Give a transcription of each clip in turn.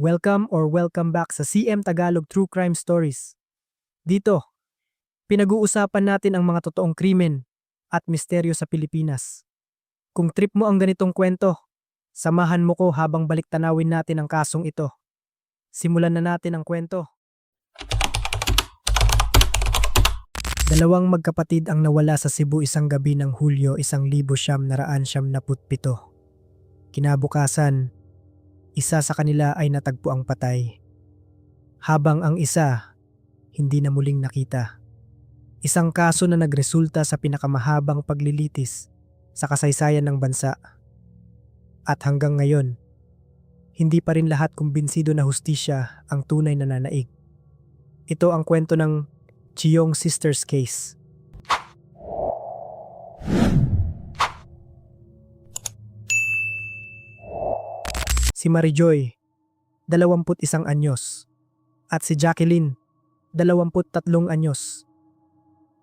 Welcome or welcome back sa CM Tagalog True Crime Stories. Dito, pinag-uusapan natin ang mga totoong krimen at misteryo sa Pilipinas. Kung trip mo ang ganitong kwento, samahan mo ko habang balik tanawin natin ang kasong ito. Simulan na natin ang kwento. Dalawang magkapatid ang nawala sa Cebu isang gabi ng Hulyo isang libo siyam naraan siyam naput pito. Kinabukasan, isa sa kanila ay natagpo ang patay. Habang ang isa, hindi na muling nakita. Isang kaso na nagresulta sa pinakamahabang paglilitis sa kasaysayan ng bansa. At hanggang ngayon, hindi pa rin lahat kumbinsido na hustisya ang tunay na nanaig. Ito ang kwento ng Chiyong Sisters Case. Si Marijoy, 21 anyos, at si Jacqueline, 23 anyos,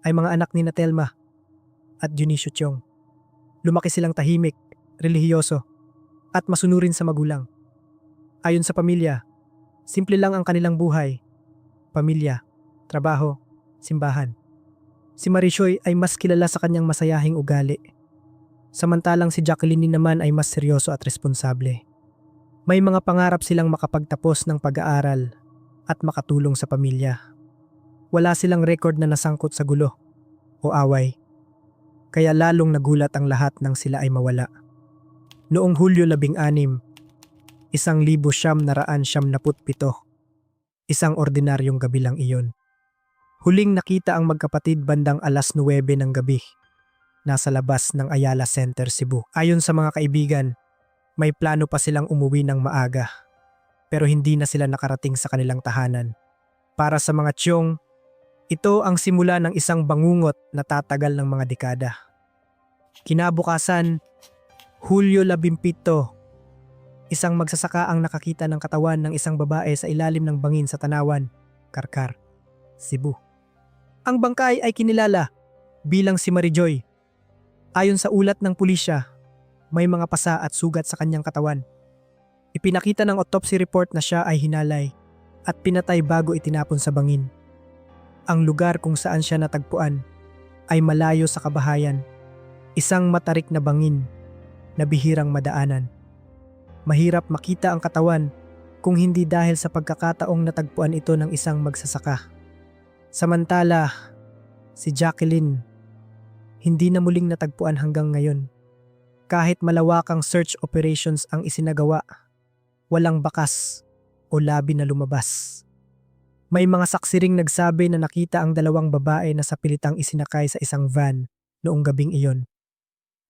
ay mga anak ni Natelma at Dionisio Chong. Lumaki silang tahimik, relihiyoso, at masunurin sa magulang. Ayon sa pamilya, simple lang ang kanilang buhay. Pamilya, trabaho, simbahan. Si Marijoy ay mas kilala sa kanyang masayahing ugali. Samantalang si Jacqueline naman ay mas seryoso at responsable. May mga pangarap silang makapagtapos ng pag-aaral at makatulong sa pamilya. Wala silang record na nasangkot sa gulo o away. Kaya lalong nagulat ang lahat nang sila ay mawala. Noong Hulyo 16, isang libo siyam naraan siyam naput pito. Isang ordinaryong gabi lang iyon. Huling nakita ang magkapatid bandang alas 9 ng gabi. Nasa labas ng Ayala Center, Cebu. Ayon sa mga kaibigan, may plano pa silang umuwi ng maaga. Pero hindi na sila nakarating sa kanilang tahanan. Para sa mga tiyong, ito ang simula ng isang bangungot na tatagal ng mga dekada. Kinabukasan, Hulyo 17, isang magsasaka ang nakakita ng katawan ng isang babae sa ilalim ng bangin sa Tanawan, Karkar, Cebu. Ang bangkay ay kinilala bilang si Marijoy. Ayon sa ulat ng pulisya, may mga pasa at sugat sa kanyang katawan. Ipinakita ng autopsy report na siya ay hinalay at pinatay bago itinapon sa bangin. Ang lugar kung saan siya natagpuan ay malayo sa kabahayan, isang matarik na bangin na bihirang madaanan. Mahirap makita ang katawan kung hindi dahil sa pagkakataong natagpuan ito ng isang magsasaka. Samantala, si Jacqueline hindi na muling natagpuan hanggang ngayon. Kahit malawakang search operations ang isinagawa, walang bakas o labi na lumabas. May mga saksi ring nagsabi na nakita ang dalawang babae na sa pilitang isinakay sa isang van noong gabing iyon.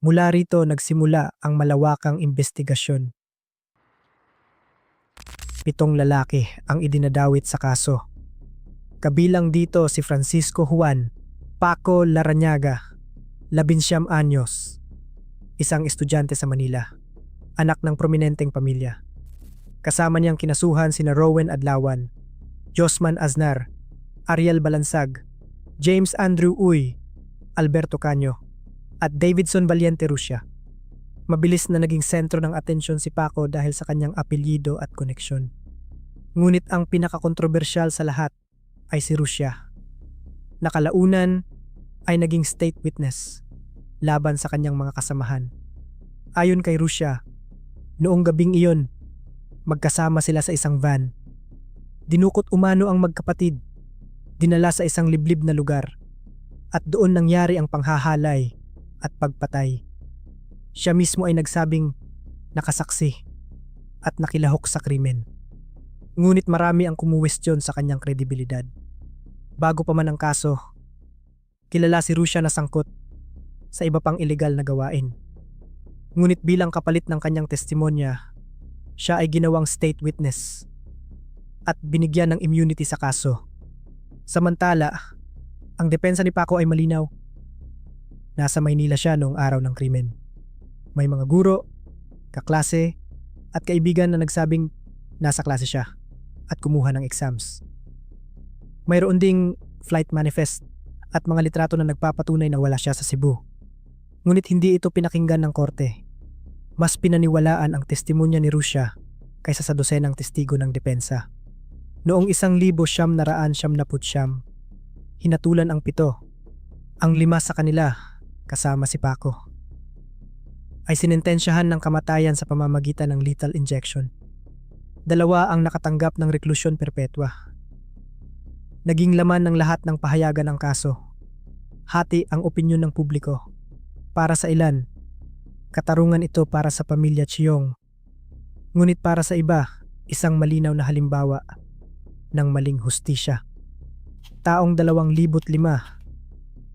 Mula rito nagsimula ang malawakang investigasyon. Pitong lalaki ang idinadawit sa kaso. Kabilang dito si Francisco Juan, Paco Laranaga, labinsyam anyos, isang estudyante sa Manila, anak ng prominenteng pamilya. Kasama niyang kinasuhan sina Rowan Adlawan, Josman Aznar, Ariel Balansag, James Andrew Uy, Alberto Canyo, at Davidson Valiente Rusya. Mabilis na naging sentro ng atensyon si Paco dahil sa kanyang apelyido at koneksyon. Ngunit ang pinakakontrobersyal sa lahat ay si Rusya. Nakalaunan ay naging state witness laban sa kanyang mga kasamahan. Ayon kay Rusya, noong gabing iyon, magkasama sila sa isang van. Dinukot umano ang magkapatid, dinala sa isang liblib na lugar, at doon nangyari ang panghahalay at pagpatay. Siya mismo ay nagsabing nakasaksi at nakilahok sa krimen. Ngunit marami ang kumuwestiyon sa kanyang kredibilidad. Bago pa man ang kaso, kilala si Rusya na sangkot sa iba pang ilegal na gawain. Ngunit bilang kapalit ng kanyang testimonya, siya ay ginawang state witness at binigyan ng immunity sa kaso. Samantala, ang depensa ni Paco ay malinaw. Nasa Maynila siya noong araw ng krimen. May mga guro, kaklase, at kaibigan na nagsabing nasa klase siya at kumuha ng exams. Mayroon ding flight manifest at mga litrato na nagpapatunay na wala siya sa Cebu. Ngunit hindi ito pinakinggan ng korte. Mas pinaniwalaan ang testimonya ni Rusya kaysa sa dosenang testigo ng depensa. Noong isang libo siyam naraan siyam na putsyam, hinatulan ang pito. Ang lima sa kanila, kasama si Paco, ay sinintensyahan ng kamatayan sa pamamagitan ng lethal injection. Dalawa ang nakatanggap ng reklusyon perpetua. Naging laman ng lahat ng pahayagan ng kaso. Hati ang opinyon ng publiko. Para sa ilan, katarungan ito para sa pamilya Chiong. Ngunit para sa iba, isang malinaw na halimbawa ng maling hustisya. Taong 2005,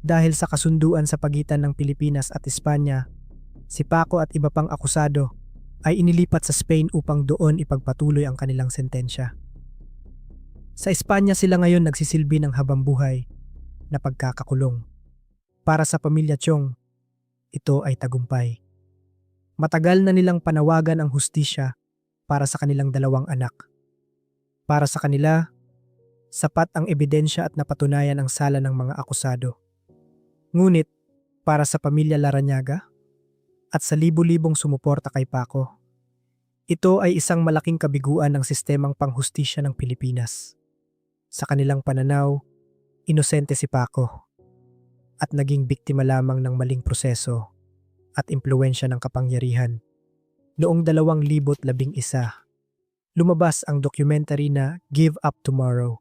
dahil sa kasunduan sa pagitan ng Pilipinas at Espanya, si Paco at iba pang akusado ay inilipat sa Spain upang doon ipagpatuloy ang kanilang sentensya. Sa Espanya sila ngayon nagsisilbi ng habambuhay na pagkakakulong. Para sa pamilya Chong, ito ay tagumpay. Matagal na nilang panawagan ang hustisya para sa kanilang dalawang anak. Para sa kanila, sapat ang ebidensya at napatunayan ang sala ng mga akusado. Ngunit, para sa pamilya Laranyaga at sa libu-libong sumuporta kay Paco, ito ay isang malaking kabiguan ng sistemang panghustisya ng Pilipinas. Sa kanilang pananaw, inosente si Paco at naging biktima lamang ng maling proseso at impluensya ng kapangyarihan. Noong 2011, lumabas ang documentary na Give Up Tomorrow.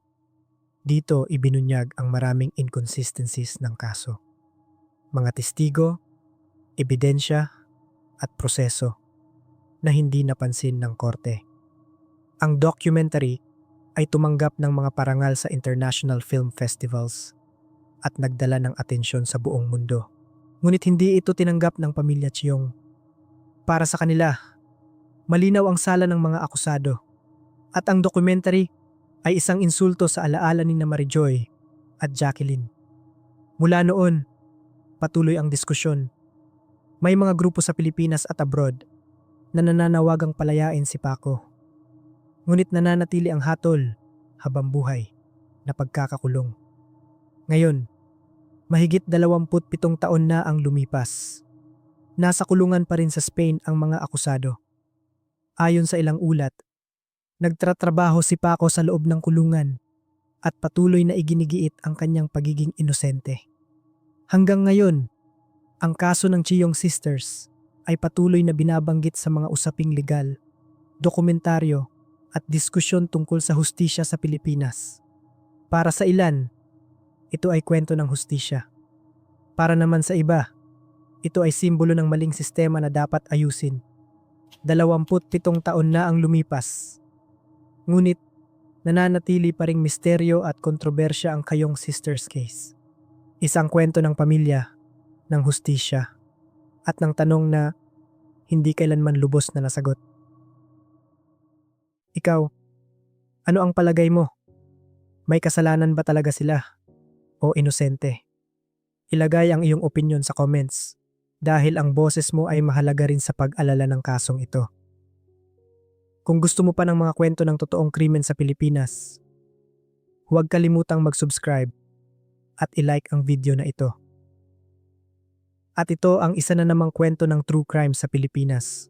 Dito ibinunyag ang maraming inconsistencies ng kaso. Mga testigo, ebidensya, at proseso na hindi napansin ng korte. Ang documentary ay tumanggap ng mga parangal sa international film festivals at nagdala ng atensyon sa buong mundo. Ngunit hindi ito tinanggap ng pamilya Chiong. Para sa kanila, malinaw ang sala ng mga akusado at ang documentary ay isang insulto sa alaala ni na Marijoy at Jacqueline. Mula noon, patuloy ang diskusyon. May mga grupo sa Pilipinas at abroad na nananawagang palayain si Paco ngunit nananatili ang hatol habang buhay na pagkakakulong. Ngayon, mahigit 27 taon na ang lumipas. Nasa kulungan pa rin sa Spain ang mga akusado. Ayon sa ilang ulat, nagtratrabaho si Paco sa loob ng kulungan at patuloy na iginigiit ang kanyang pagiging inosente. Hanggang ngayon, ang kaso ng Chiyong Sisters ay patuloy na binabanggit sa mga usaping legal, dokumentaryo at diskusyon tungkol sa hustisya sa Pilipinas. Para sa ilan, ito ay kwento ng hustisya. Para naman sa iba, ito ay simbolo ng maling sistema na dapat ayusin. 27 taon na ang lumipas. Ngunit, nananatili pa ring misteryo at kontrobersya ang kayong sister's case. Isang kwento ng pamilya, ng hustisya, at ng tanong na hindi kailanman lubos na nasagot. Ikaw, ano ang palagay mo? May kasalanan ba talaga sila? O inosente? Ilagay ang iyong opinion sa comments dahil ang boses mo ay mahalaga rin sa pag-alala ng kasong ito. Kung gusto mo pa ng mga kwento ng totoong krimen sa Pilipinas, huwag kalimutang mag-subscribe at ilike ang video na ito. At ito ang isa na namang kwento ng true crime sa Pilipinas.